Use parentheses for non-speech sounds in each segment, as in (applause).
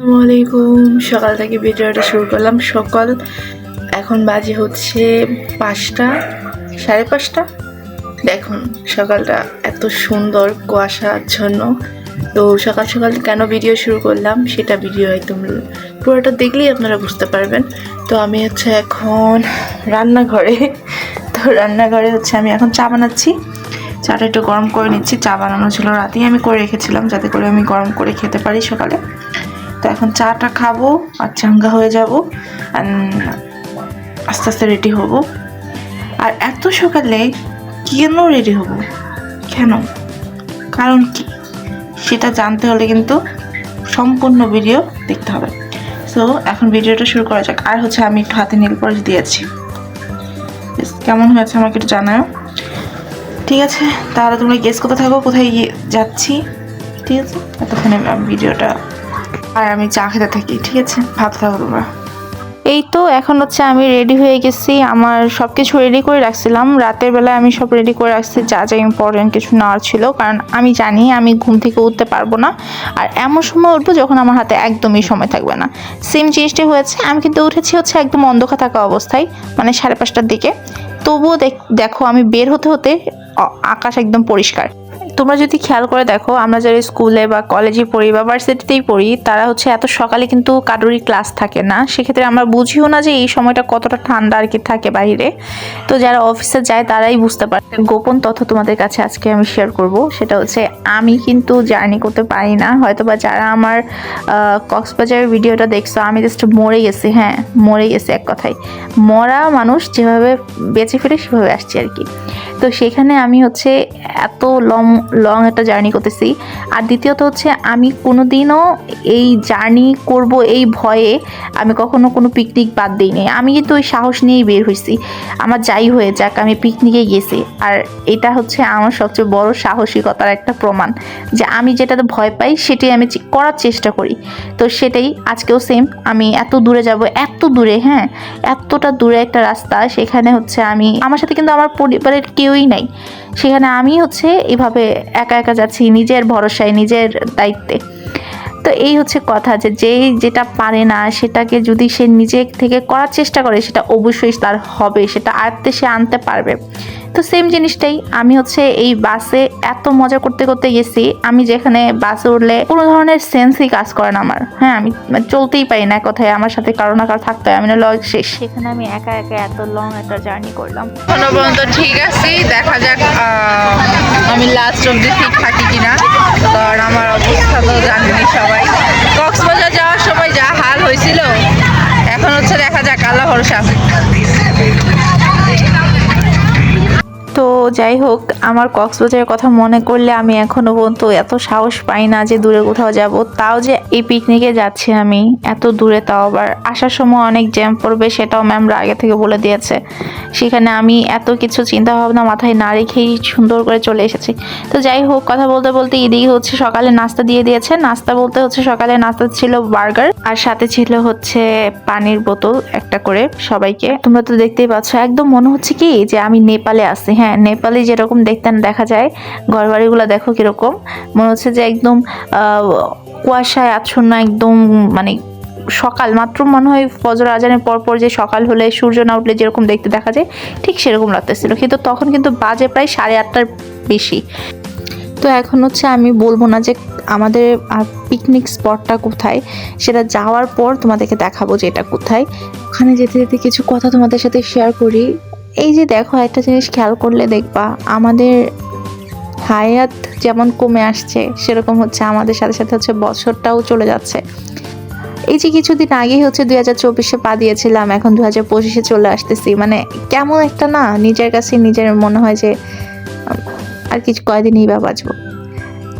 আলাইকুম। সকাল থেকে ভিডিওটা শুরু করলাম। সকাল এখন বাজে হচ্ছে পাঁচটা, সাড়ে পাঁচটা। দেখুন, সকালটা এত সুন্দর কুয়াশাচ্ছন্ন তো সকাল সকাল কেন ভিডিও শুরু করলাম, সেটা ভিডিও একদম পুরোটা দেখলেই আপনারা বুঝতে পারবেন। তো আমি হচ্ছে এখন রান্নাঘরে। তো রান্নাঘরে হচ্ছে আমি এখন চা বানাচ্ছি। চাটা একটু গরম করে নিচ্ছি। চা বানানো ছিল রাতেই আমি করে রেখেছিলাম, যাতে করে আমি গরম করে খেতে পারি সকালে। তো এখন চাটা খাব আর চাঙ্গা হয়ে যাব। আস্তে আস্তে রেডি হব। আর এত সকালে কেন রেডি হব? কেন? কারণ কি? সেটা জানতে হলে কিন্তু সম্পূর্ণ ভিডিও দেখতে হবে। সো এখন ভিডিওটা শুরু করা যাক। আর হচ্ছে আমি একটু হাতে নীল পলিশ দিয়েছি কেমন হয়েছে আমাকে একটু জানাও ঠিক আছে, তাহলে তোমরা গেস করতে থাকো কোথায় যাচ্ছি। ঠিক আছে, এতক্ষণে ভিডিওটা আর আমি চা খেতে থাকি, ঠিক আছে? ভাত থাকো তোমরা। এই তো, এখন হচ্ছে আমি রেডি হয়ে গেছি। আমার সব কিছু রেডি করে রাখছিলাম। রাতের বেলায় আমি সব রেডি করে রাখছি। যা যা ইম্পর্টেন্ট কিছু নেওয়ার ছিল। কারণ আমি জানি আমি ঘুম থেকে উঠতে পারব না। আর এমন সময় উঠবো যখন আমার হাতে একদমই সময় থাকবে না। সেম জিনিসটি হয়েছে। আমি কিন্তু উঠেছি হচ্ছে একদম অন্ধকার থাকা অবস্থায় মানে সাড়ে পাঁচটার দিকে। তবুও দেখো আমি বের হতে হতে আকাশ একদম পরিষ্কার। তোমরা যদি খেয়াল করে দেখো, আমরা যারা স্কুলে বা কলেজে পড়ি বা ভার্সিটিতেই পড়ি, তারা হচ্ছে এত সকালে কিন্তু কারোরই ক্লাস থাকে না। সেক্ষেত্রে আমরা বুঝিও না যে এই সময়টা কতটা ঠান্ডা আর কি থাকে বাইরে। তো যারা অফিসে যায়, তারাই বুঝতে পারে। গোপন তথ্য তোমাদের কাছে আজকে আমি শেয়ার করব। সেটা হচ্ছে, আমি কিন্তু জার্নি করতে পারি না। হয়তো বা যারা আমার কক্সবাজারের ভিডিওটা দেখছ, আমি জাস্ট মরে গেছি হ্যাঁ মরে গেছি এক কথায়। মরা মানুষ যেভাবে বেঁচে ফিরে, সেভাবে আসছি আর কি। তো সেখানে আমি হচ্ছে এত লং লং একটা জার্নি করতেছি। আর দ্বিতীয়ত হচ্ছে আমি কোনোদিনও এই জার্নি করব এই ভয়ে আমি কখনো কোনো পিকনিক বাদ দিইনি আমি কিন্তু ওই সাহস নিয়েই বের হয়েছি আমার যাই হয়ে যাক, আমি পিকনিকে গেছি। আর এটা হচ্ছে আমার সবচেয়ে বড় সাহসিকতার একটা প্রমাণ যে আমি যেটাতে ভয় পাই, সেটাই আমি করার চেষ্টা করি। তো সেটাই আজকেও সেম আমি এত দূরে যাব, এত দূরে হ্যাঁ এতটা দূরে একটা রাস্তা, সেখানে হচ্ছে আমি, আমার সাথে কিন্তু আমার পরিবারের কেউই নাই। সেখানে আমি হচ্ছে এভাবে একা একা যাচ্ছি, নিজের ভরসায়, নিজের দায়িত্বে। তো এই হচ্ছে কথা যে যেই যেটা পারে না, সেটাকে যদি সে নিজে থেকে করার চেষ্টা করে, সেটা অবশ্যই তার হবে, সেটা আয়ত্তে সে আনতে পারবে। তো সেম জিনিসটাই। আমি হচ্ছে এই বাসে এত মজা করতে করতে গেছি আমি যেখানে বাসে উঠলে কোনো ধরনের সেন্সই কাজ করে না আমার। হ্যাঁ আমি মানে চলতেই পারি না কোথায় আমার সাথে কারও না কারও থাকতে হয় আমি না লগ শেষ। সেখানে আমি একা একা এত লং একটা জার্নি করলাম। এখনও পর্যন্ত ঠিক আছি দেখা যাক আমি লাস্ট অব্দি ঠিক থাকি কিনা। কারণ আমার অবস্থা তো জানেনি সবাই। কক্সবাজার যাওয়ার সময় যা হাল হয়েছিল এখন হচ্ছে দেখা যাক আল্লাহ ভরসা যাই হোক, আমার কক্সবাজারের কথা মনে করলে আমি এখনও পর্যন্ত এত সাহস পাই না যে দূরে কোথাও যাব। তাও যে এই পিকনিকে যাচ্ছি আমি, এত দূরে তাও আবার। আসার সময় অনেক জ্যাম পড়বে, সেটাও ম্যামরা আগে থেকে বলে দিয়েছে। সেখানে আমি এত কিছু চিন্তা ভাবনা মাথায় না রেখেই সুন্দর করে চলে এসেছি। তো যাই হোক, কথা বলতে বলতে এদিকে হচ্ছে সকালে নাস্তা দিয়ে দিয়েছে। নাস্তা বলতে হচ্ছে সকালে নাস্তা ছিল বার্গার, আর সাথে ছিল হচ্ছে পানির বোতল একটা করে সবাইকে। তোমরা তো দেখতেই পাচ্ছ, একদম মনে হচ্ছে কি যে আমি নেপালে আছি। হ্যাঁ নেপালে যেরকম দেখতে দেখা যায়, ঘরবাড়িগুলো দেখো কীরকম। মনে হচ্ছে যে একদম কুয়াশায় আচ্ছন্ন, একদম মানে সকাল। মাত্র মনে হয় ফজর আজানের পর পর যে সকাল হলে সূর্য না উঠলে যেরকম দেখতে দেখা যায়, ঠিক সেরকম লাগতেছিল। কিন্তু তখন কিন্তু বাজে প্রায় সাড়ে আটটার বেশি। তো এখন হচ্ছে আমি বলব না যে আমাদের পিকনিক স্পটটা কোথায়, সেটা যাওয়ার পর তোমাদেরকে দেখাবো যে এটা কোথায়। ওখানে যেতে যেতে কিছু কথা তোমাদের সাথে শেয়ার করি। এই যে দেখো, একটা জিনিস খেয়াল করলে দেখবা, আমাদের হায়াত যেমন কমে আসছে, সেরকম হচ্ছে আমাদের সাথে সাথে হচ্ছে বছরটাও চলে যাচ্ছে। এই যে কিছুদিন আগেই হচ্ছে দুই হাজার চব্বিশে পা দিয়েছিলাম, এখন দু হাজার পঁচিশে চলে আসতেছি। মানে কেমন একটা না, নিজের কাছে নিজের মনে হয় যে আর কিছু কয়দিনই বা বাঁচবো।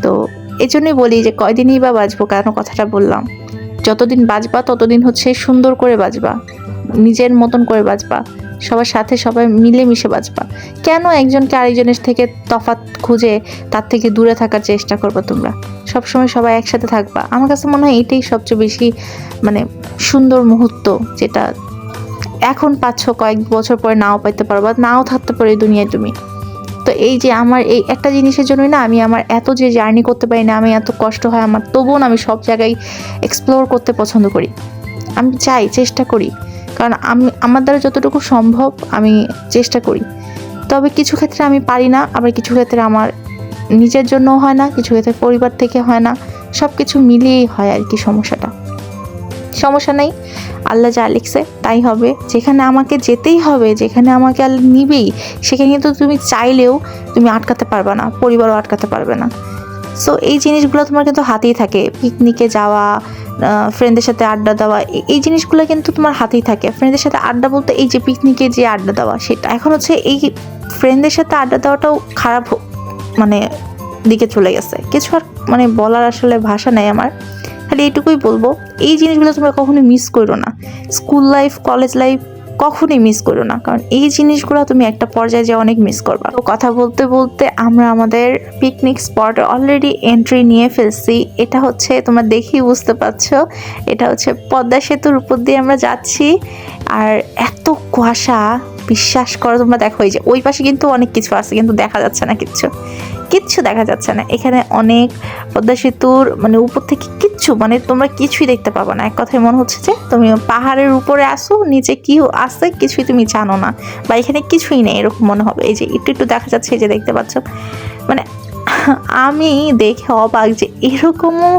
তো এই জন্যই বলি যে কয়দিনই বা বাঁচবো, কেন কথাটা বললাম। যতদিন বাঁচবা, ততদিন হচ্ছে সুন্দর করে বাঁচবা, নিজের মতন করে বাঁচবা। সবার সাথে সবাই মিলেমিশে বাঁচবা কেন একজনকে আরেকজনের থেকে তফাৎ খুঁজে তার থেকে দূরে থাকার চেষ্টা করবে তোমরা? সবসময় সবাই একসাথে থাকবা। আমার কাছে মনে হয় এটাই সবচেয়ে বেশি মানে সুন্দর মুহূর্ত, যেটা এখন পাচ্ছ কয়েক বছর পরে নাও পাইতে পারো বা নাও থাকতে পারো এই দুনিয়ায় তুমি। তো তো এই যে আমার এই একটা জিনিসের জন্যই না আমি আমার এত যে জার্নি করতে পারি না, আমি এত কষ্ট হয়, আমার তবুও না আমি সব জায়গায় এক্সপ্লোর করতে পছন্দ করি। আমি চাই, চেষ্টা করি। কারণ আমি, আমার দ্বারা যতটুকু সম্ভব আমি চেষ্টা করি। তবে কিছু ক্ষেত্রে আমি পারি না, আবার কিছু ক্ষেত্রে আমার নিজের জন্যও হয় না, কিছু ক্ষেত্রে পরিবার থেকে হয় না। সব কিছু মিলিয়েই হয় আর কি সমস্যাটা। সমস্যা নেই, আল্লাহ যা লিখছে তাই হবে। যেখানে আমাকে যেতেই হবে, যেখানে আমাকে আল্লাহ নিবেই, সেখানে কিন্তু তুমি চাইলেও তুমি আটকাতে পারবে না, পরিবারও আটকাতে পারবে না। সো এই জিনিসগুলো তোমার কিন্তু হাতেই থাকে। পিকনিকে যাওয়া ফ্রেন্ডদের সাথে আড্ডা দেওয়া এই জিনিসগুলো কিন্তু তোমার হাতেই থাকে। ফ্রেন্ডদের সাথে আড্ডা বলতে এই যে পিকনিকে যে আড্ডা দেওয়া, সেটা। এখন হচ্ছে এই ফ্রেন্ডদের সাথে আড্ডা দেওয়াটাও খারাপ মানে দিকে চলে গেছে। কিছু আর মানে বলার আসলে ভাষা নেই আমার। খালি এইটুকুই বলব, এই জিনিসগুলো তোমরা কখনোই মিস করো না। স্কুল লাইফ কলেজ লাইফ কখনোই মিস করো না। কারণ এই জিনিসগুলো তুমি একটা পর্যায়ে যে অনেক মিস করবা। তো কথা বলতে বলতে আমরা আমাদের পিকনিক স্পট অলরেডি এন্ট্রি নিয়ে ফেলছি। এটা হচ্ছে, তোমরা দেখেই বুঝতে পারছ, এটা হচ্ছে পদ্মা সেতুর উপর দিয়ে আমরা যাচ্ছি। আর এত কুয়াশা বিশ্বাস করো, তোমরা দেখো, এই যে ওই পাশে কিন্তু অনেক কিছু আছে, কিন্তু দেখা যাচ্ছে না কিচ্ছু কিচ্ছু দেখা যাচ্ছে না। এখানে অনেক পদ্মা সেতুর মানে উপর থেকে কিচ্ছু মানে তোমরা কিছুই দেখতে পাবো না। এক কথায় মনে হচ্ছে যে তুমি পাহাড়ের উপরে আসো, নিচে কি আছে কিছুই তুমি জানো না, বা এখানে কিছুই নেই, এরকম মনে হবে। এই যে একটু একটু দেখা যাচ্ছে, এই যে দেখতে পাচ্ছ। মানে আমি দেখে অবাক যে এরকমও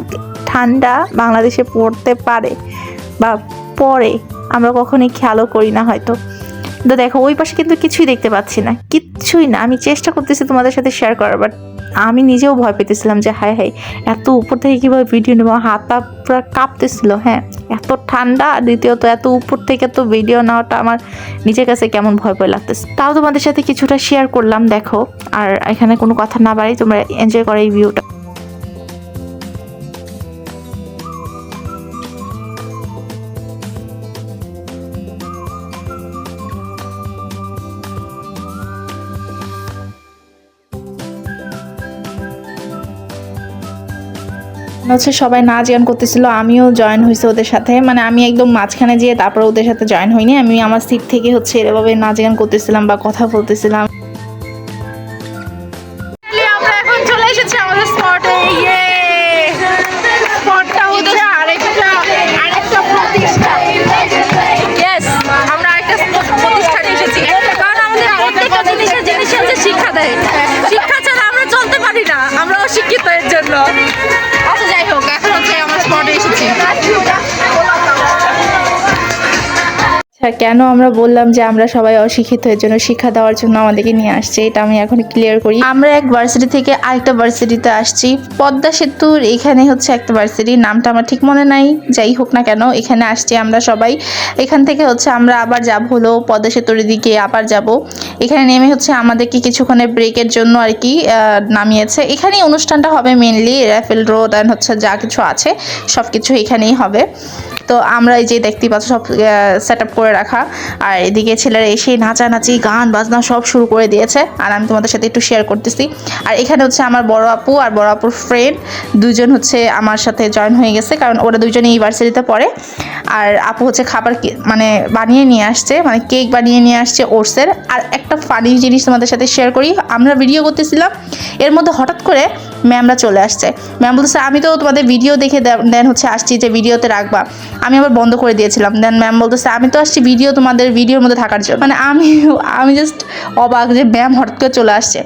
ঠান্ডা বাংলাদেশে পড়তে পারে, বা পড়ে। আমরা কখনোই খেয়ালও করি না হয়তো। তো দেখো, ওই পাশে কিন্তু কিছুই দেখতে পাচ্ছি না। কিচ্ছুই না। আমি চেষ্টা করতেছি তোমাদের সাথে শেয়ার করার বাট আমি নিজেও ভয় পেতেছিলাম যে, হায় হায়, এত উপর থেকে কীভাবে ভিডিও নেব? হাত পা পুরো কাঁপতেছিল হ্যাঁ। এত ঠান্ডা দ্বিতীয়ত এত উপর থেকে তো ভিডিও নেওয়াটা আমার নিজের কাছে কেমন ভয় ভয় লাগতেছে। তাও তোমাদের সাথে কিছুটা শেয়ার করলাম, দেখো। আর এখানে কোনো কথা না বাড়ি তোমরা এনজয় করো এই ভিউটা হচ্ছে সবাই নাচ গান করতেছিল, আমিও জয়েন হয়েছি ওদের সাথে। মানে আমি একদম মাঝখানে যেয়ে তারপর ওদের সাথে জয়েন হইনি, আমি আমার সিট থেকে হচ্ছে এভাবে নাচ গান করতেছিলাম বা কথা বলতেছিলাম। আমরা বললাম যে আমরা সবাই অশিক্ষিত, এর জন্য শিক্ষা দেওয়ার জন্য আমাদেরকে নিয়ে আসছে, এটা আমি এখন ক্লিয়ার করি। আমরা এক ভার্সিটি থেকে আরেকটা ভার্সিটিতে আসছি। পদ্মা সেতুর এখানে হচ্ছে একটা ভার্সিটি নামটা আমার ঠিক মনে নাই, যাই হোক না কেন, এখানে আসছি আমরা সবাই। এখান থেকে হচ্ছে আমরা আবার যাব হলো পদ্মা সেতুর দিকে, আবার যাব। এখানে নেমে হচ্ছে আমাদেরকে কিছুক্ষণের ব্রেকের জন্য আর কি নামিয়েছে। এখানেই অনুষ্ঠানটা হবে মেনলি র্যাফেল রোড অ্যান্ড হচ্ছে যা কিছু আছে সব কিছু এখানেই হবে। তো আমরা এই যে দেখতেই পাচ্ছ সব সেট আপ করে রাখা। আর এদিকে ছেলেরা এসে নাচানাচি, গান, বাজনা সব শুরু করে দিয়েছে। আর আমি তোমাদের সাথে একটু শেয়ার করতেছি। আর এখানে হচ্ছে আমার বড় আপু আর বড় আপুর ফ্রেন্ড দুজন হচ্ছে আমার সাথে জয়েন হয়ে গেছে, কারণ ওরা দুজনে ইউনিভার্সিটিতে পড়ে। আর আপু হচ্ছে খাবার মানে বানিয়ে নিয়ে আসছে মানে কেক বানিয়ে নিয়ে আসছে ওটসের। আর একটা ফানি জিনিস তোমাদের সাথে শেয়ার করি। আমরা ভিডিও করতেছিলাম, এর মধ্যে হঠাৎ করে ম্যামরা চলে আসছে। ম্যাম বলতেছে, আমি তো তোমাদের ভিডিও দেখে দেন হচ্ছে আসছি যে ভিডিওতে রাখবা। আমি আবার বন্ধ করে দিয়েছিলাম। দেন ম্যাম বলতেছে আমি তো আসছি ভিডিও তোমাদের ভিডিওর মধ্যে থাকার জন্য। মানে আমি আমি জাস্ট অবাক যে ম্যাম হঠাৎ করে চলে আসছে।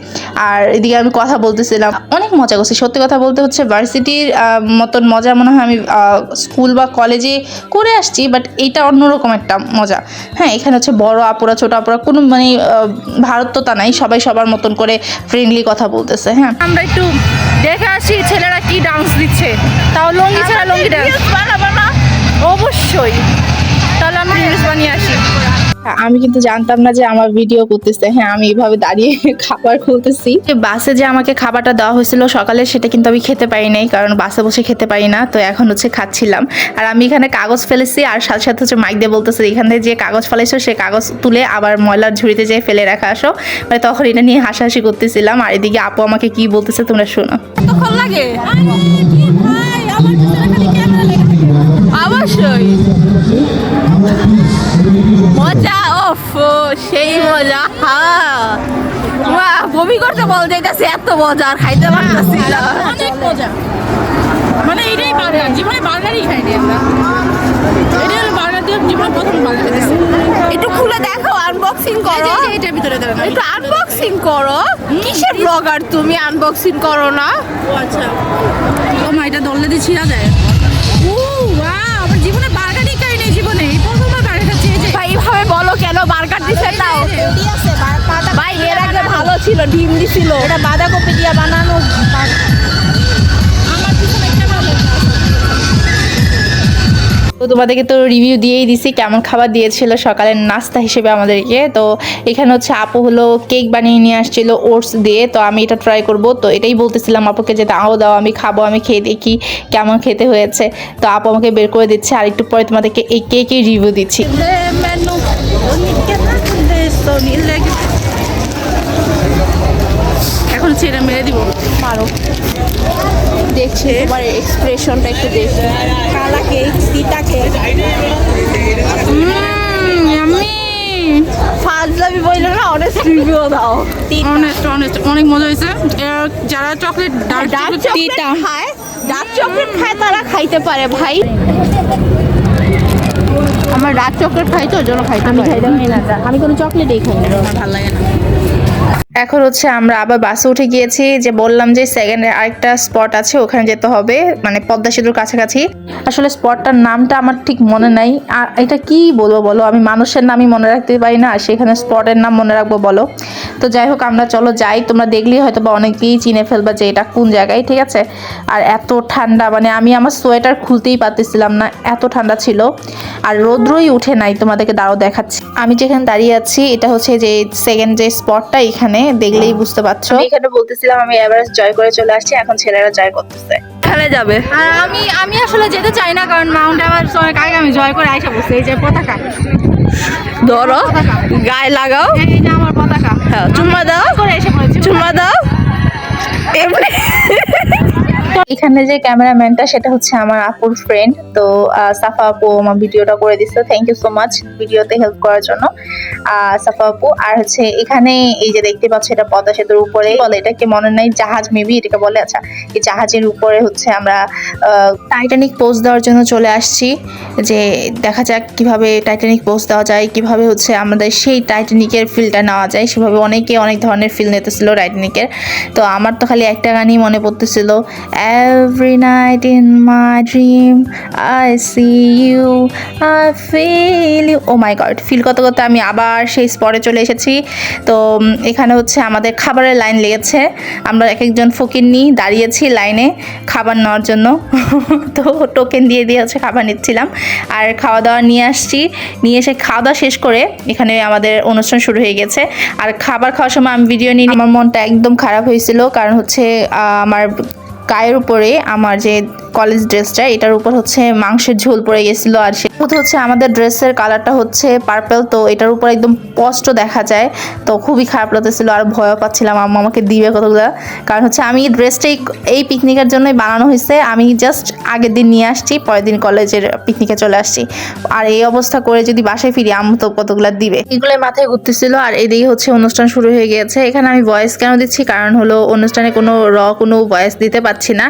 আর এদিকে আমি কথা বলতেছিলাম অনেক মজা করছি। সত্যি কথা বলতে হচ্ছে ভার্সিটির মতন মজা মনে হয় আমি স্কুল বা কলেজে করে আসছি বাট এইটা অন্যরকম একটা মজা। হ্যাঁ এখানে হচ্ছে বড় আপুরা ছোট আপুরা কোনো মানে ভারততা নাই সবাই সবার মতন করে ফ্রেন্ডলি কথা বলতেছে হ্যাঁ। আমরা একটু দেখে আসি ছেলেরা কি ডান্স দিচ্ছে। তাও লঙ্গি ছাড়া লঙ্গি ডান্স অবশ্যই। তাহলে আমি রিলস বানিয়ে আসি। আমি কিন্তু জানতাম না যে আমার ভিডিও করতেছে। হ্যাঁ আমি এইভাবে দাঁড়িয়ে (laughs) খাবার খুলতেছি। যে বাসে যে আমাকে খাবারটা দেওয়া হয়েছিল সকালে সেটা কিন্তু আমি খেতে পারি নাই কারণ বাসে বসে খেতে পারি না। তো এখন হচ্ছে খাচ্ছিলাম। আর আমি এখানে কাগজ ফেলেছি আর সাথে সাথে হচ্ছে মাইক দিয়ে বলতেছে এখান থেকে যে কাগজ ফেলেছো সে কাগজ তুলে আবার ময়লার ঝুড়িতে যেয়ে ফেলে রাখা আসো। মানে তখন এটা নিয়ে হাসাহাসি করতেছিলাম। আর এদিকে আপু আমাকে কি বলতেছে তোমরা শোনো। লাগে। অবশ্যই। মজা ওফ সেই মজা হ্যাঁ বাহ, বমি করতে বল যাইতাছে এত মজা আর খাইতে পারতাছি না। অনেক মজা। মানে এটাই বার্গার জীবনে বার্গারই খাইনি আমরা। এটা হলো বার্গার দিয়ে জীবনে প্রথম বার্গার একটু খুলে দেখো আনবক্সিং করো। ভিতরে দাঁড়ানো একটু আনবক্সিং করো। কিসের ব্লগার তুমি আনবক্সিং করো না? ও আচ্ছা। ও মা এটা দললে দিয়ে ছিঁড়া যায়। ছিল ডিম দিছিল। এটা বাঁধাকপি দিয়ে বানানো। তো তোমাদেরকে তো রিভিউ দিয়েই দিছি কেমন খাবার দিয়েছিল সকালের নাস্তা হিসেবে আমাদেরকে। তো এখানে হচ্ছে আপু হলো কেক বানিয়ে নিয়ে আসছিল ওটস দিয়ে তো আমি এটা ট্রাই করব। তো এটাই বলতেছিলাম আপুকে যে দাও দাও আমি খাব আমি খেয়ে দেখি কেমন খেতে হয়েছে। তো আপু আমাকে বের করে দিচ্ছে আর একটু পরে তোমাদেরকে এই কেকের রিভিউ দিচ্ছি। হচ্ছে এটা মেরে দিব। পারো দেখছে তোমার এক্সপ্রেশনটা একটু দেখি। কালা কেক তিতা কেক আমি ফাজলামি বইলো না অনেস্ট রিভিউ দাও। অনেক অনেক অনেক মজা হয়েছে। যারা চকলেট ডার্ক চকলেট খায় ডার্ক চকলেট খায় তারা খাইতে পারে ভাই। আমার ডার্ক চকলেট খাই তো ওই জন্য খাইতে আমি খাইতে পারি না। আমি কোনো চকলেটই খাই না। ভালো লাগে না। এখন হচ্ছে আমরা আবার বাসে উঠে গিয়েছি, যে বললাম যে সেকেন্ডে আরেকটা স্পট আছে, ওখানে যেতে হবে মানে পদ্মা সেতুর কাছাকাছি। আসলে স্পটটার নামটা আমার ঠিক মনে নাই। আর এটা কি বলব বলো? আমি মানুষের নামই মনে রাখতে পারি না সেখানে স্পটের নাম মনে রাখব বলো। তো যাই হোক, আমরা চলো যাই, তোমরা দেখলেই হয়তো বা অনেকেই চিনে ফেলবা যে এটা কোন জায়গায়, ঠিক আছে? আর এত ঠান্ডা মানে আমি আমার সোয়েটার খুলতেই পারতেছিলাম না, এত ঠান্ডা ছিল। আর রৌদ্রই উঠে নাই, তোমাদেরকে দাঁড়াও দেখাচ্ছি। আমি যেখানে দাঁড়িয়ে আছি, এটা হচ্ছে যে সেকেন্ড যে স্পটটা এখানে। দেখলেই বুঝতে পারছ। আমি এখানে বলতেছিলাম আমি এভারেস্ট জয় করে চলে আসছি এখন ছেলেরা জয় করতেছে। এখানে যাবে। আর আমি আমি আসলে যেতে চাই না কারণ মাউন্ট এভারেস্ট অনেক আগে আমি জয় করে আইসা বসে এই যে পতাকা। ধরো গায়ে লাগাও। এই যে আমার পতাকা। হ্যাঁ চুম্মা দাও। করে এসে পড়েছি। চুম্মা দাও। এমনি এখানে যে ক্যামেরাম্যানটা, সেটা হচ্ছে আমার আপুর ফ্রেন্ড তো সাফা আপু আমার ভিডিওটা করে দিচ্ছে থ্যাংক ইউ সো মাচ ভিডিওতে হেল্প করার জন্য। সাফা আপু, আর হচ্ছে এখানে এই যে দেখতে পাচ্ছ, এটা পদ্মা সেতুর উপরে। বলে এটাকে মনে নাই? জাহাজ মেবি এটাকে বলে? আচ্ছা এই জাহাজের উপরে হচ্ছে আমরা টাইটানিক পোজ দেওয়ার জন্য চলে আসছি। যে দেখা যাক কীভাবে টাইটানিক পোজ দেওয়া যায়, কীভাবে হচ্ছে আমাদের সেই টাইটানিকের ফিলটা নেওয়া যায়। সেভাবে অনেকে অনেক ধরনের ফিল নিতেছিল টাইটানিকের তো আমার তো খালি একটা গানই মনে পড়তেছিল। Every night in my dream I see you I feel you oh my god feel করতে করতে আমি আবার সেই স্পটে চলে এসেছি। তো এখানে হচ্ছে আমাদের খাবারের লাইন লেগেছে। আমরা এক একজন ফকির নিয়ে দাঁড়িয়েছি লাইনে খাবার নেওয়ার জন্য। তো টোকেন দিয়ে দিয়ে হচ্ছে খাবার নিচ্ছিলাম। আর খাওয়া দাওয়া নিয়ে আসছি। নিয়ে এসে খাওয়া দাওয়া শেষ করে এখানে আমাদের অনুষ্ঠান শুরু হয়ে গেছে। আর খাবার খাওয়ার সময় আমি ভিডিও নিয়ে আমার মনটা একদম খারাপ হয়েছিল। কারণ হচ্ছে আমার গায়ের উপরে আমার যে কলেজ ড্রেসটা এটার উপর হচ্ছে মাংসের ঝোল পড়ে গেছিল আর সে হচ্ছে আমাদের ড্রেসের কালারটা হচ্ছে পার্পেল তো এটার উপর একদম স্পষ্ট দেখা যায়। তো খুবই খারাপ লাগতেছিল আর ভয়ও পাচ্ছিলাম, আম্মা আমাকে দিবে কতগুলো। কারণ হচ্ছে আমি এই ড্রেসটাই এই পিকনিকের জন্যই বানানো হয়েছে, আমি জাস্ট আগের দিন নিয়ে আসছি, পরের দিন কলেজের পিকনিকে চলে আসছি। আর এই অবস্থা করে যদি বাসায় ফিরি, আম্মু তো কতগুলো দিবে। এগুলোই মাথায় ঘুরতেছিল আর এদিকে হচ্ছে অনুষ্ঠান শুরু হয়ে গিয়েছে। এখানে আমি ভয়েস কেন দিচ্ছি? কারণ হলো অনুষ্ঠানে কোনো র কোনো ভয়েস দিতে পারছি না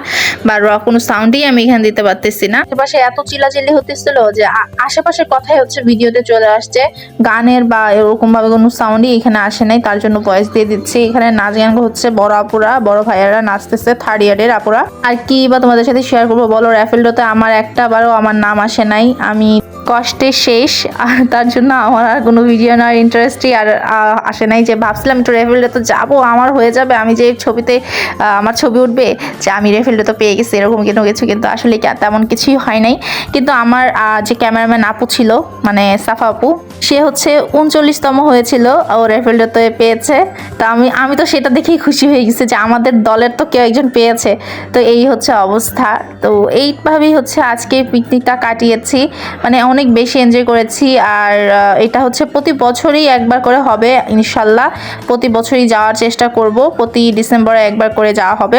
বা র কোনো সাউন্ডই আমি এখানে দিতে পারতেছি না। আশেপাশে এত চিলাচিল্লি হতেছিল যে আশেপাশের কথাই হচ্ছে ভিডিওতে চলে আসছে। গানের বা এরকম ভাবে কোনো সাউন্ডই এখানে আসে নাই, তার জন্য ভয়েস দিয়ে দিচ্ছি। এখানে নাচ গান হচ্ছে বড় আপুরা, বড় ভাইয়ারা নাচতেছে থার্ড ইয়ারের আপুরা। আর কি বা তোমাদের সাথে শেয়ার করব বলো র্যাফেলডোতে আমার একটা বারও আমার নাম আসে নাই। আমি কষ্টে শেষ তার জন্য আমার আর কোনো ভিডিও নেওয়ার ইন্টারেস্টই আর আসে নাই যে ভাবছিলাম একটু রেফিলডে তো যাব, আমার হয়ে যাবে, আমি যে ছবিতে আমার ছবি উঠবে, যে আমি রেফিলডে তো পেয়ে গেছি, এরকম কোনো কিছু কিন্তু আসলে কি- তেমন কিছুই হয় নাই। কিন্তু আমার যে ক্যামেরাম্যান আপু ছিল মানে সাফা আপু, সে হচ্ছে উনচল্লিশতম হয়েছিল, ও রেফিলডোতে পেয়েছে। তো আমি আমি তো সেটা দেখেই খুশি হয়ে গেছি যে আমাদের দলের তো কেউ একজন পেয়েছে। তো এই হচ্ছে অবস্থা। তো এইভাবেই হচ্ছে আজকে পিকনিকটা কাটিয়েছি। মানে অনেক বেশি এনজয় করেছি আর এটা হচ্ছে প্রতি বছরই একবার করে হবে, ইনশাল্লাহ। প্রতি বছরই যাওয়ার চেষ্টা করব, প্রতি ডিসেম্বরে একবার করে যাওয়া হবে।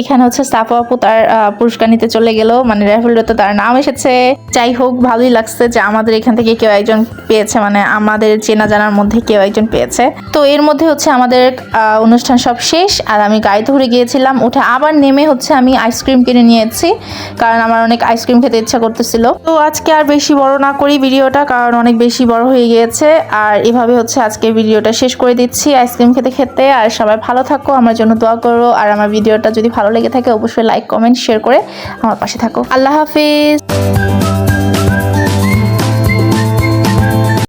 এখানে হচ্ছে সাফা আপু তার পুরস্কার নিতে চলে গেল। মানে র্যাফেল তো তার নাম এসেছে। যাই হোক, ভালোই লাগছে যে আমাদের এখান থেকে কেউ একজন পেয়েছে। মানে আমাদের চেনা জানার মধ্যে কেউ একজন পেয়েছে। তো এর মধ্যে হচ্ছে আমাদের অনুষ্ঠান সব শেষ। আর আমি গাড়ি ধরে গিয়েছিলাম, উঠে আবার নেমে হচ্ছে আমি আইসক্রিম কিনে নিয়েছি। কারণ আমার অনেক আইসক্রিম খেতে ইচ্ছা করতেছিল। তো আজকে আর বেশি বড় না করি ভিডিওটা, কারণ অনেক বেশি বড় হয়ে গিয়েছে। আর এভাবে হচ্ছে আজকে ভিডিওটা শেষ করে দিচ্ছি আইসক্রিম খেতে খেতে। আর সবাই ভালো থাকো, আমার জন্য দোয়া করো। আর আমার ভিডিওটা যদি ভালো লেগে থাকে অবশ্যই লাইক কমেন্ট শেয়ার করে আমার পাশে থাকো। আল্লাহ হাফিজ।